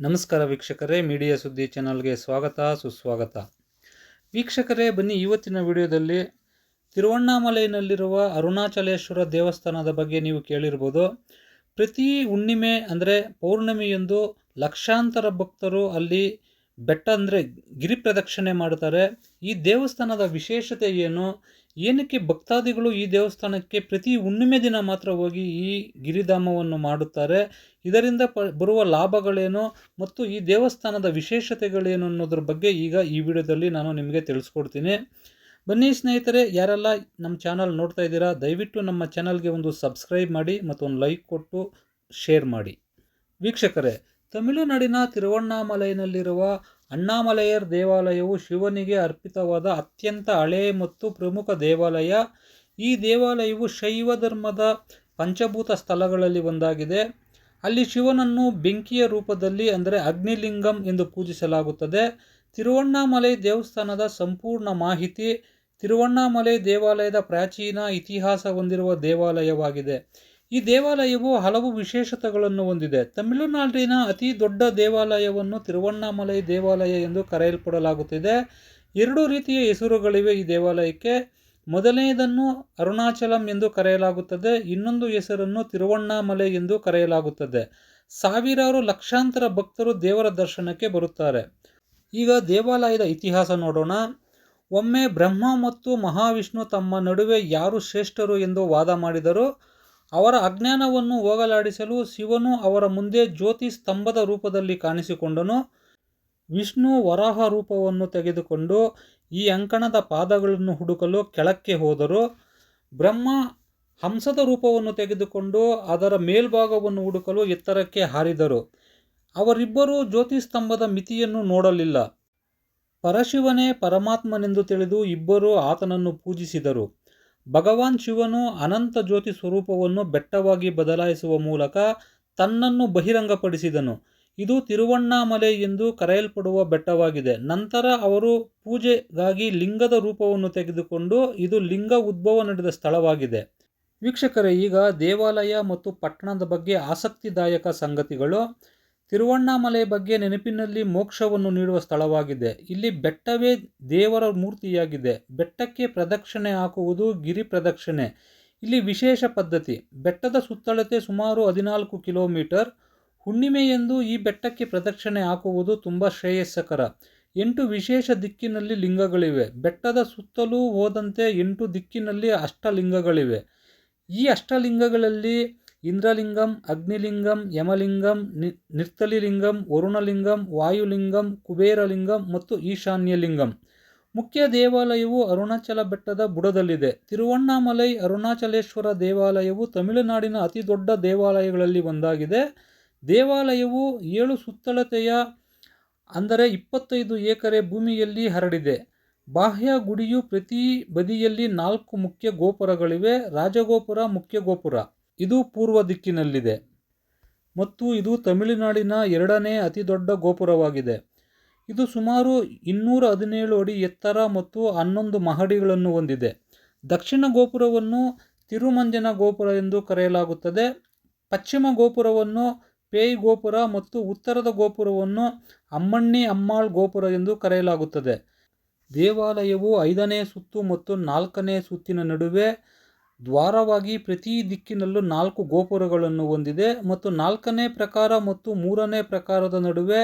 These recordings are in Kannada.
ನಮಸ್ಕಾರ ವೀಕ್ಷಕರೇ, ಮೀಡಿಯಾ ಸುದ್ದಿ ಚಾನಲ್ಗೆ ಸ್ವಾಗತ, ಸುಸ್ವಾಗತ. ವೀಕ್ಷಕರೇ, ಬನ್ನಿ ಇವತ್ತಿನ ವಿಡಿಯೋದಲ್ಲಿ ತಿರುವಣ್ಣಾಮಲೈನಲ್ಲಿರುವ ಅರುಣಾಚಲೇಶ್ವರ ದೇವಸ್ಥಾನದ ಬಗ್ಗೆ ನೀವು ಕೇಳಿರ್ಬೋದು. ಪ್ರತಿ ಹುಣ್ಣಿಮೆ ಅಂದರೆ ಪೌರ್ಣಮಿಯಂದು ಲಕ್ಷಾಂತರ ಭಕ್ತರು ಅಲ್ಲಿ ಬೆಟ್ಟ ಅಂದರೆ ಗಿರಿ ಪ್ರದಕ್ಷಿಣೆ ಮಾಡ್ತಾರೆ ಈ ದೇವಸ್ಥಾನದ ವಿಶೇಷತೆ ಏನು? ಏನಕ್ಕೆ ಭಕ್ತಾದಿಗಳು ಈ ದೇವಸ್ಥಾನಕ್ಕೆ ಪ್ರತಿ ಹುಣ್ಣಿಮೆ ದಿನ ಮಾತ್ರ ಹೋಗಿ ಈ ಗಿರಿಧಾಮವನ್ನು ಮಾಡುತ್ತಾರೆ? ಇದರಿಂದ ಪ, ಬರುವ ಲಾಭಗಳೇನು? ಮತ್ತು ಈ ದೇವಸ್ಥಾನದ ವಿಶೇಷತೆಗಳೇನು ಅನ್ನೋದ್ರ ಬಗ್ಗೆ ಈಗ ಈ ವಿಡಿಯೋದಲ್ಲಿ ನಾನು ನಿಮಗೆ ತಿಳಿಸ್ಕೊಡ್ತೀನಿ. ಬನ್ನಿ ಸ್ನೇಹಿತರೆ, ಯಾರೆಲ್ಲ ನಮ್ಮ ಚಾನಲ್ ನೋಡ್ತಾ ಇದ್ದೀರಾ, ದಯವಿಟ್ಟು ನಮ್ಮ ಚಾನಲ್ಗೆ ಒಂದು ಸಬ್ಸ್ಕ್ರೈಬ್ ಮಾಡಿ ಮತ್ತು ಒಂದು ಲೈಕ್ ಕೊಟ್ಟು ಶೇರ್ ಮಾಡಿ. ವೀಕ್ಷಕರೇ ತಮಿಳುನಾಡಿನ ತಿರುವಣ್ಣಾಮಲೈನಲ್ಲಿರುವ ಅಣ್ಣಾಮಲೈಯರ್ ದೇವಾಲಯವು ಶಿವನಿಗೆ ಅರ್ಪಿತವಾದ ಅತ್ಯಂತ ಹಳೆಯ ಮತ್ತು ಪ್ರಮುಖ ದೇವಾಲಯ. ಈ ದೇವಾಲಯವು ಶೈವ ಧರ್ಮದ ಪಂಚಭೂತ ಸ್ಥಳಗಳಲ್ಲಿ ಒಂದಾಗಿದೆ. ಅಲ್ಲಿ ಶಿವನನ್ನು ಬೆಂಕಿಯ ರೂಪದಲ್ಲಿ, ಅಂದರೆ ಅಗ್ನಿಲಿಂಗಂ ಎಂದು ಪೂಜಿಸಲಾಗುತ್ತದೆ. ತಿರುವಣ್ಣಾಮಲೈ ದೇವಸ್ಥಾನದ ಸಂಪೂರ್ಣ ಮಾಹಿತಿ ತಿರುವಣ್ಣಾಮಲೈ ದೇವಾಲಯದ ಪ್ರಾಚೀನ ಇತಿಹಾಸ ಹೊಂದಿರುವ ದೇವಾಲಯವಾಗಿದೆ. ಈ ದೇವಾಲಯವು ಹಲವು ವಿಶೇಷತೆಗಳನ್ನು ಹೊಂದಿದೆ. ತಮಿಳುನಾಡಿನ ಅತಿ ದೊಡ್ಡ ದೇವಾಲಯವನ್ನು ತಿರುವಣ್ಣಾಮಲೈ ದೇವಾಲಯ ಎಂದು ಕರೆಯಲ್ಪಡಲಾಗುತ್ತಿದೆ. ಎರಡು ರೀತಿಯ ಹೆಸರುಗಳಿವೆ ಈ ದೇವಾಲಯಕ್ಕೆ. ಮೊದಲನೆಯದನ್ನು ಅರುಣಾಚಲಂ ಎಂದು ಕರೆಯಲಾಗುತ್ತದೆ. ಇನ್ನೊಂದು ಹೆಸರನ್ನು ತಿರುವಣ್ಣಾಮಲೆ ಎಂದು ಕರೆಯಲಾಗುತ್ತದೆ. ಸಾವಿರಾರು ಲಕ್ಷಾಂತರ ಭಕ್ತರು ದೇವರ ದರ್ಶನಕ್ಕೆ ಬರುತ್ತಾರೆ. ಈಗ ದೇವಾಲಯದ ಇತಿಹಾಸ ನೋಡೋಣ. ಒಮ್ಮೆ ಬ್ರಹ್ಮ ಮತ್ತು ಮಹಾವಿಷ್ಣು ತಮ್ಮ ನಡುವೆ ಯಾರು ಶ್ರೇಷ್ಠರು ಎಂದು ವಾದ ಮಾಡಿದರು? ಅವರ ಅಜ್ಞಾನವನ್ನು ಹೋಗಲಾಡಿಸಲು ಶಿವನು ಅವರ ಮುಂದೆ ಜ್ಯೋತಿ ಸ್ತಂಭದ ರೂಪದಲ್ಲಿ ಕಾಣಿಸಿಕೊಂಡನು. ವಿಷ್ಣು ವರಾಹ ರೂಪವನ್ನು ತೆಗೆದುಕೊಂಡು ಈ ಅಂಕಣದ ಪಾದಗಳನ್ನು ಹುಡುಕಲು ಕೆಳಕ್ಕೆ ಹೋದರು. ಬ್ರಹ್ಮ ಹಂಸದ ರೂಪವನ್ನು ತೆಗೆದುಕೊಂಡು ಅದರ ಮೇಲ್ಭಾಗವನ್ನು ಹುಡುಕಲು ಎತ್ತರಕ್ಕೆ ಹಾರಿದರು. ಅವರಿಬ್ಬರೂ ಜ್ಯೋತಿಸ್ತಂಭದ ಮಿತಿಯನ್ನು ನೋಡಲಿಲ್ಲ. ಪರಶಿವನೇ ಪರಮಾತ್ಮನೆಂದು ತಿಳಿದು ಇಬ್ಬರೂ ಆತನನ್ನು ಪೂಜಿಸಿದರು. ಭಗವಾನ್ ಶಿವನು ಅನಂತ ಜ್ಯೋತಿ ಸ್ವರೂಪವನ್ನು ಬೆಟ್ಟವಾಗಿ ಬದಲಾಯಿಸುವ ಮೂಲಕ ತನ್ನನ್ನು ಬಹಿರಂಗಪಡಿಸಿದನು. ಇದು ತಿರುವಣ್ಣಾಮಲೆ ಎಂದು ಕರೆಯಲ್ಪಡುವ ಬೆಟ್ಟವಾಗಿದೆ. ನಂತರ ಅವರು ಪೂಜೆಗಾಗಿ ಲಿಂಗದ ರೂಪವನ್ನು ತೆಗೆದುಕೊಂಡು ಇದು ಲಿಂಗ ಉದ್ಭವ ನಡೆದ ಸ್ಥಳವಾಗಿದೆ. ವೀಕ್ಷಕರೇ, ಈಗ ದೇವಾಲಯ ಮತ್ತು ಪಟ್ಟಣದ ಬಗ್ಗೆ ಆಸಕ್ತಿದಾಯಕ ಸಂಗತಿಗಳು. ತಿರುವಣ್ಣಾಮಲೆ ಬಗ್ಗೆ ನೆನಪಿನಲ್ಲಿ ಮೋಕ್ಷವನ್ನು ನೀಡುವ ಸ್ಥಳವಾಗಿದೆ. ಇಲ್ಲಿ ಬೆಟ್ಟವೇ ದೇವರ ಮೂರ್ತಿಯಾಗಿದೆ. ಬೆಟ್ಟಕ್ಕೆ ಪ್ರದಕ್ಷಿಣೆ ಹಾಕುವುದು ಗಿರಿ ಪ್ರದಕ್ಷಿಣೆ. ಇಲ್ಲಿ ವಿಶೇಷ ಪದ್ಧತಿ. ಬೆಟ್ಟದ ಸುತ್ತಳತೆ ಸುಮಾರು ಹದಿನಾಲ್ಕು ಕಿಲೋಮೀಟರ್. ಹುಣ್ಣಿಮೆಯೆಂದು ಈ ಬೆಟ್ಟಕ್ಕೆ ಪ್ರದಕ್ಷಿಣೆ ಹಾಕುವುದು ತುಂಬ ಶ್ರೇಯಸ್ಸಕರ. ಎಂಟು ವಿಶೇಷ ದಿಕ್ಕಿನಲ್ಲಿ ಲಿಂಗಗಳಿವೆ. ಬೆಟ್ಟದ ಸುತ್ತಲೂ ಹೋದಂತೆ ಎಂಟು ದಿಕ್ಕಿನಲ್ಲಿ ಅಷ್ಟಲಿಂಗಗಳಿವೆ. ಈ ಅಷ್ಟಲಿಂಗಗಳಲ್ಲಿ ಇಂದ್ರಲಿಂಗಂ, ಅಗ್ನಿಲಿಂಗಂ, ಯಮಲಿಂಗಂ, ನಿ, ನಿರ್ತಲಿಲಿಂಗಂ, ವರುಣಲಿಂಗಂ, ವಾಯುಲಿಂಗಂ, ಕುಬೇರಲಿಂಗಂ ಮತ್ತು ಈಶಾನ್ಯಲಿಂಗಂ. ಮುಖ್ಯ ದೇವಾಲಯವು ಅರುಣಾಚಲ ಬೆಟ್ಟದ ಬುಡದಲ್ಲಿದೆ. ತಿರುವಣ್ಣಾಮಲೈ ಅರುಣಾಚಲೇಶ್ವರ ದೇವಾಲಯವು ತಮಿಳುನಾಡಿನ ಅತಿ ದೊಡ್ಡ ದೇವಾಲಯಗಳಲ್ಲಿ ಒಂದಾಗಿದೆ. ದೇವಾಲಯವು ಏಳು ಸುತ್ತಳತೆಯ, ಅಂದರೆ ಇಪ್ಪತ್ತೈದು ಎಕರೆ ಭೂಮಿಯಲ್ಲಿ ಹರಡಿದೆ. ಬಾಹ್ಯ ಗುಡಿಯು ಪ್ರತಿ ಬದಿಯಲ್ಲಿ ನಾಲ್ಕು ಮುಖ್ಯ ಗೋಪುರಗಳಿವೆ. ರಾಜಗೋಪುರ ಮುಖ್ಯ ಗೋಪುರ. ಇದು ಪೂರ್ವ ದಿಕ್ಕಿನಲ್ಲಿದೆ. ಮತ್ತು ಇದು ತಮಿಳುನಾಡಿನ ಎರಡನೇ ಅತಿ ದೊಡ್ಡ ಗೋಪುರವಾಗಿದೆ. ಇದು ಸುಮಾರು ಇನ್ನೂರ ಹದಿನೇಳು ಅಡಿ ಎತ್ತರ ಮತ್ತು ಹನ್ನೊಂದು ಮಹಡಿಗಳನ್ನು ಹೊಂದಿದೆ. ದಕ್ಷಿಣ ಗೋಪುರವನ್ನು ತಿರುಮಂಜನ ಗೋಪುರ ಎಂದು ಕರೆಯಲಾಗುತ್ತದೆ. ಪಶ್ಚಿಮ ಗೋಪುರವನ್ನು ಪೇಯ್ ಗೋಪುರ ಮತ್ತು ಉತ್ತರದ ಗೋಪುರವನ್ನು ಅಮ್ಮಣ್ಣಿ ಅಮ್ಮಾಳ್ ಗೋಪುರ ಎಂದು ಕರೆಯಲಾಗುತ್ತದೆ. ದೇವಾಲಯವು ಐದನೇ ಸುತ್ತು ಮತ್ತು ನಾಲ್ಕನೇ ಸುತ್ತಿನ ನಡುವೆ ದ್ವಾರವಾಗಿ ಪ್ರತಿ ದಿಕ್ಕಿನಲ್ಲೂ ನಾಲ್ಕು ಗೋಪುರಗಳನ್ನು ಹೊಂದಿದೆ ಮತ್ತು ನಾಲ್ಕನೇ ಪ್ರಕಾರ ಮತ್ತು ಮೂರನೇ ಪ್ರಕಾರದ ನಡುವೆ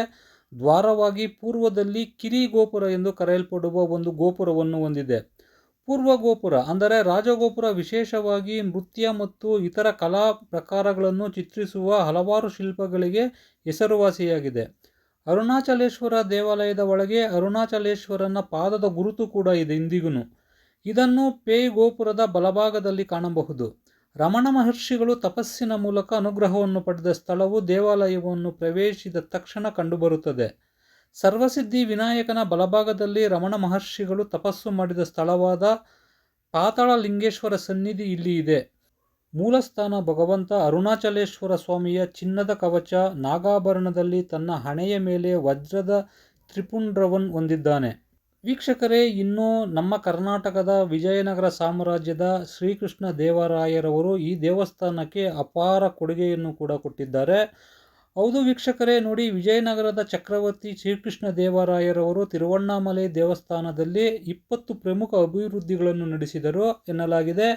ದ್ವಾರವಾಗಿ ಪೂರ್ವದಲ್ಲಿ ಕಿರಿ ಗೋಪುರ ಎಂದು ಕರೆಯಲ್ಪಡುವ ಒಂದು ಗೋಪುರವನ್ನು ಹೊಂದಿದೆ. ಪೂರ್ವ ಗೋಪುರ ಅಂದರೆ ರಾಜಗೋಪುರ ವಿಶೇಷವಾಗಿ ನೃತ್ಯ ಮತ್ತು ಇತರ ಕಲಾ ಪ್ರಕಾರಗಳನ್ನು ಚಿತ್ರಿಸುವ ಹಲವಾರು ಶಿಲ್ಪಗಳಿಗೆ ಹೆಸರುವಾಸಿಯಾಗಿದೆ. ಅರುಣಾಚಲೇಶ್ವರ ದೇವಾಲಯದ ಒಳಗೆ ಅರುಣಾಚಲೇಶ್ವರನ ಪಾದದ ಗುರುತು ಕೂಡ ಇದೆ ಇಂದಿಗೂ ಇದನ್ನು ಪೇ ಗೋಪುರದ ಬಲಭಾಗದಲ್ಲಿ ಕಾಣಬಹುದು. ರಮಣ ಮಹರ್ಷಿಗಳು ತಪಸ್ಸಿನ ಮೂಲಕ ಅನುಗ್ರಹವನ್ನು ಪಡೆದ ಸ್ಥಳವು ದೇವಾಲಯವನ್ನು ಪ್ರವೇಶಿಸಿದ ತಕ್ಷಣ ಕಂಡುಬರುತ್ತದೆ. ಸರ್ವಸಿದ್ಧಿ ವಿನಾಯಕನ ಬಲಭಾಗದಲ್ಲಿ ರಮಣ ಮಹರ್ಷಿಗಳು ತಪಸ್ಸು ಮಾಡಿದ ಸ್ಥಳವಾದ ಪಾತಾಳ ಲಿಂಗೇಶ್ವರ ಸನ್ನಿಧಿ ಇಲ್ಲಿ ಇದೆ. ಮೂಲಸ್ಥಾನ ಭಗವಂತ ಅರುಣಾಚಲೇಶ್ವರ ಸ್ವಾಮಿಯ ಚಿನ್ನದ ಕವಚ ನಾಗಾಭರಣದಲ್ಲಿ ತನ್ನ ಹಣೆಯ ಮೇಲೆ ವಜ್ರದ ತ್ರಿಪುಂಡ್ರವನ್ ಹೊಂದಿದ್ದಾನೆ. ವೀಕ್ಷಕರೇ, ಇನ್ನು ನಮ್ಮ ಕರ್ನಾಟಕದ ವಿಜಯನಗರ ಸಾಮ್ರಾಜ್ಯದ ಶ್ರೀಕೃಷ್ಣ ದೇವರಾಯರವರು ಈ ದೇವಸ್ಥಾನಕ್ಕೆ ಅಪಾರ ಕೊಡುಗೆಯನ್ನು ಕೂಡ ಕೊಟ್ಟಿದ್ದಾರೆ. ಹೌದು ವೀಕ್ಷಕರೇ, ನೋಡಿ ವಿಜಯನಗರದ ಚಕ್ರವರ್ತಿ ಶ್ರೀಕೃಷ್ಣ ದೇವರಾಯರವರು ತಿರುವಣ್ಣಾಮಲೆ ದೇವಸ್ಥಾನದಲ್ಲಿ ಇಪ್ಪತ್ತು ಪ್ರಮುಖ ಅಭಿವೃದ್ಧಿಗಳನ್ನು ನಡೆಸಿದರು ಎನ್ನಲಾಗಿದೆ.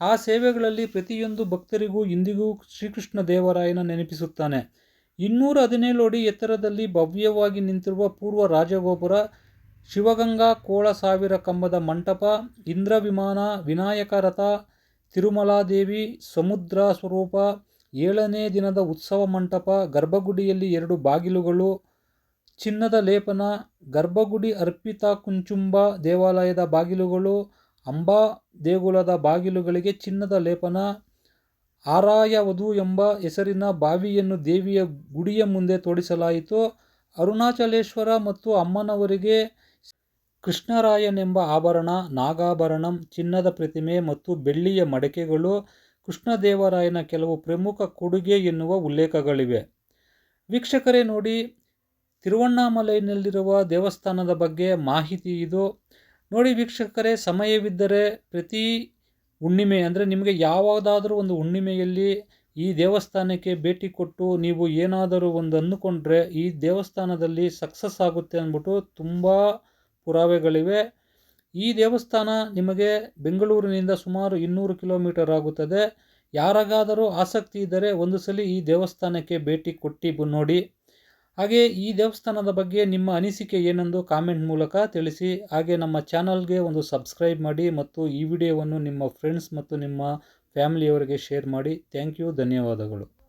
ಆ ಸೇವೆಗಳಲ್ಲಿ ಪ್ರತಿಯೊಂದು ಭಕ್ತರಿಗೂ ಇಂದಿಗೂ ಶ್ರೀಕೃಷ್ಣ ದೇವರಾಯನ ನೆನಪಿಸುತ್ತಾನೆ. ಇನ್ನೂರ ಹದಿನೇಳು ಅಡಿ ಎತ್ತರದಲ್ಲಿ ಭವ್ಯವಾಗಿ ನಿಂತಿರುವ ಪೂರ್ವ ರಾಜಗೋಪುರ ಶಿವಗಂಗಾ ಕೋಳ ಸಾವಿರ ಕಂಬದ ಮಂಟಪ ಇಂದ್ರವಿಮಾನ ವಿನಾಯಕ ರಥ, ತಿರುಮಲಾದೇವಿ, ಸಮುದ್ರ ಸ್ವರೂಪ, ಏಳನೇ ದಿನದ ಉತ್ಸವ ಮಂಟಪ, ಗರ್ಭಗುಡಿಯಲ್ಲಿ ಎರಡು ಬಾಗಿಲುಗಳು, ಚಿನ್ನದ ಲೇಪನ, ಗರ್ಭಗುಡಿ ಅರ್ಪಿತ ಕುಂಚುಂಬ ದೇವಾಲಯದ ಬಾಗಿಲುಗಳು, ಅಂಬಾ ದೇಗುಲದ ಬಾಗಿಲುಗಳಿಗೆ ಚಿನ್ನದ ಲೇಪನ, ಆರಾಯ ವಧು ಎಂಬ ಹೆಸರಿನ ಬಾವಿಯನ್ನು ದೇವಿಯ ಗುಡಿಯ ಮುಂದೆ ತೋಡಿಸಲಾಯಿತು. ಅರುಣಾಚಲೇಶ್ವರ ಮತ್ತು ಅಮ್ಮನವರಿಗೆ ಕೃಷ್ಣರಾಯನೆಂಬ ಆಭರಣ, ನಾಗಾಭರಣಂ, ಚಿನ್ನದ ಪ್ರತಿಮೆ ಮತ್ತು ಬೆಳ್ಳಿಯ ಮಡಕೆಗಳು ಕೃಷ್ಣದೇವರಾಯನ ಕೆಲವು ಪ್ರಮುಖ ಕೊಡುಗೆ ಎನ್ನುವ ಉಲ್ಲೇಖಗಳಿವೆ. ವೀಕ್ಷಕರೇ ನೋಡಿ, ತಿರುವಣ್ಣಾಮಲೈನಲ್ಲಿರುವ ದೇವಸ್ಥಾನದ ಬಗ್ಗೆ ಮಾಹಿತಿ ಇದು. ನೋಡಿ ವೀಕ್ಷಕರೇ, ಸಮಯವಿದ್ದರೆ ಪ್ರತಿ ಹುಣ್ಣಿಮೆ, ಅಂದರೆ ನಿಮಗೆ ಯಾವುದಾದ್ರೂ ಒಂದು ಹುಣ್ಣಿಮೆಯಲ್ಲಿ ಈ ದೇವಸ್ಥಾನಕ್ಕೆ ಭೇಟಿ ಕೊಟ್ಟು ನೀವು ಏನಾದರೂ ಒಂದು ಅಂದುಕೊಂಡ್ರೆ ಈ ದೇವಸ್ಥಾನದಲ್ಲಿ ಸಕ್ಸಸ್ ಆಗುತ್ತೆ ಅಂದ್ಬಿಟ್ಟು ತುಂಬ ಪುರಾವೆಗಳಿವೆ. ಈ ದೇವಸ್ಥಾನ ನಿಮಗೆ ಬೆಂಗಳೂರಿನಿಂದ ಸುಮಾರು ಇನ್ನೂರು ಕಿಲೋಮೀಟರ್ ಆಗುತ್ತದೆ. ಯಾರಿಗಾದರೂ ಆಸಕ್ತಿ ಇದ್ದರೆ ಒಂದು ಸಲ ಈ ದೇವಸ್ಥಾನಕ್ಕೆ ಭೇಟಿ ಕೊಟ್ಟು ನೋಡಿ. ಹಾಗೆ ಈ ದೇವಸ್ಥಾನದ ಬಗ್ಗೆ ನಿಮ್ಮ ಅನಿಸಿಕೆ ಏನೆಂದು ಕಾಮೆಂಟ್ ಮೂಲಕ ತಿಳಿಸಿ. ಹಾಗೆ ನಮ್ಮ ಚಾನಲ್ಗೆ ಒಂದು ಸಬ್ಸ್ಕ್ರೈಬ್ ಮಾಡಿ ಮತ್ತು ಈ ವಿಡಿಯೋವನ್ನು ನಿಮ್ಮ ಫ್ರೆಂಡ್ಸ್ ಮತ್ತು ನಿಮ್ಮ ಫ್ಯಾಮಿಲಿಯವರಿಗೆ ಶೇರ್ ಮಾಡಿ. ಥ್ಯಾಂಕ್ ಯು, ಧನ್ಯವಾದಗಳು.